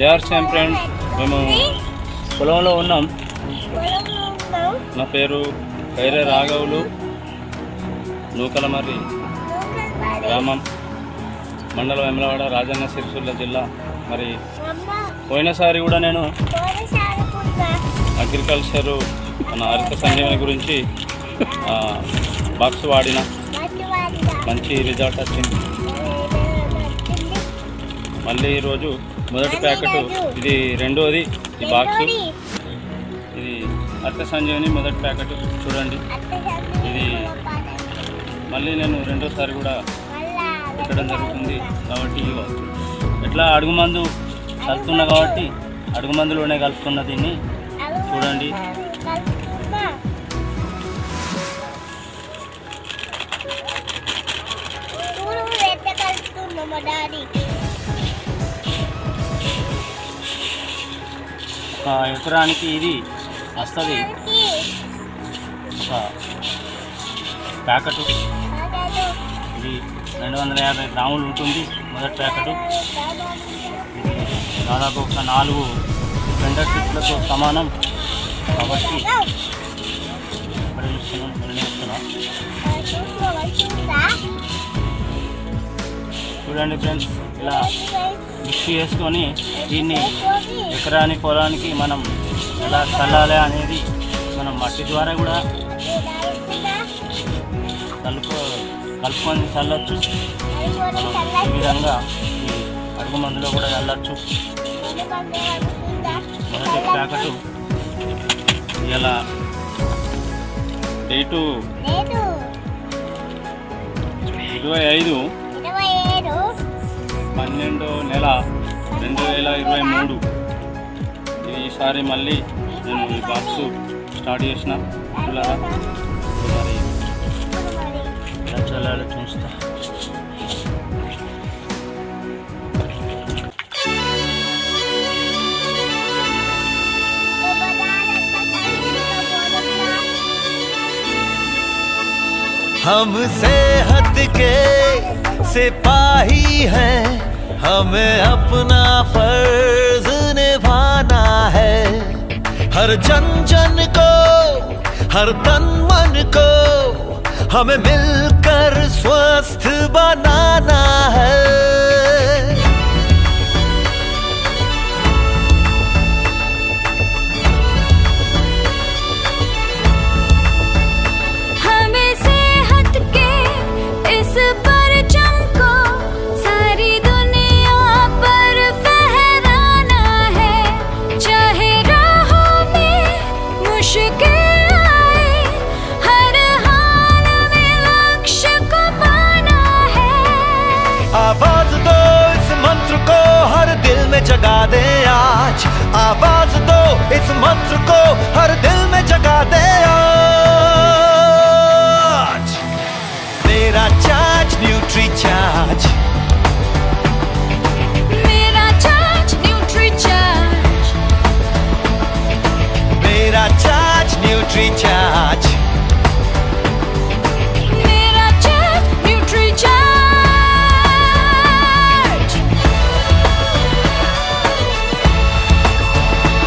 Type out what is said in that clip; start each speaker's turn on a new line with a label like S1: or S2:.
S1: AR champion మేము పొలంలో ఉన్నాం. నా పేరు కైరే రాఘవులు. నూకలమర్రి గ్రామం. మండలం వెమలవాడ రాజన్న సిరిసిల్ల జిల్లా. మరి పోయినసారి కూడా నేను అగ్రికల్చరు మన హరిత సంజీవని గురించి బాక్స్ వాడిన. మంచి రిజల్ట్ వచ్చింది. మళ్ళీ ఈరోజు మొదటి ప్యాకెట్ ఇది రెండోది ఈ బాక్స్ ఇది హరిత సంజీవని మొదటి ప్యాకెట్. చూడండి. ఇది మళ్ళీ నేను రెండోసారి కూడా పెట్టడం జరుగుతుంది కాబట్టి ఎట్లా అడుగు మందు కలుపుతున్నా కాబట్టి అడుగు మందులోనే కలుపుతున్న దీన్ని. చూడండి.
S2: డాడీ.
S1: ఒక ఎకరానికి ఇది వస్తుంది. ఒక ప్యాకెట్. ఇది రెండు వందల యాభై గ్రాములు ఉంటుంది మొదటి ప్యాకెట్. ఇది దాదాపు ఒక నాలుగు టెండర్ ట్రిప్లతో సమానం. కాబట్టి ఇక్కడ చూడండి ఫ్రెండ్స్ ఇలా మిక్స్ చేసుకొని దీన్ని ఎకరాని పొలానికి మనం ఎలా చల్లాలి అనేది మనం మట్టి ద్వారా కూడా కలుపు కలుపుకొని చల్లొచ్చు. మనం ఈ విధంగా ఈ అడుగు మందులో కూడా చల్లొచ్చు. మొదటి ప్యాకెట్ ఇలా డేటు ఇరవై ఐదు. పన్నెండో నెల రెండు వేల ఇరవై మూడు ఇది ఈసారి మళ్ళీ నేను ఈ బాక్స్ స్టార్ట్ చేసిన పిల్లరా మరి ఎలా చల్లాలో చూస్తా
S3: हम सेहत के सिपाही हैं हमें अपना फ़र्ज़ निभाना है। हर जन जन को, हर तन मन को हमें मिलकर स्वस्थ बनाना है। मेरा चाच न्यूट्री चाच मेरा चाच न्यूट्री चाच मेरा चाच न्यूट्री चाच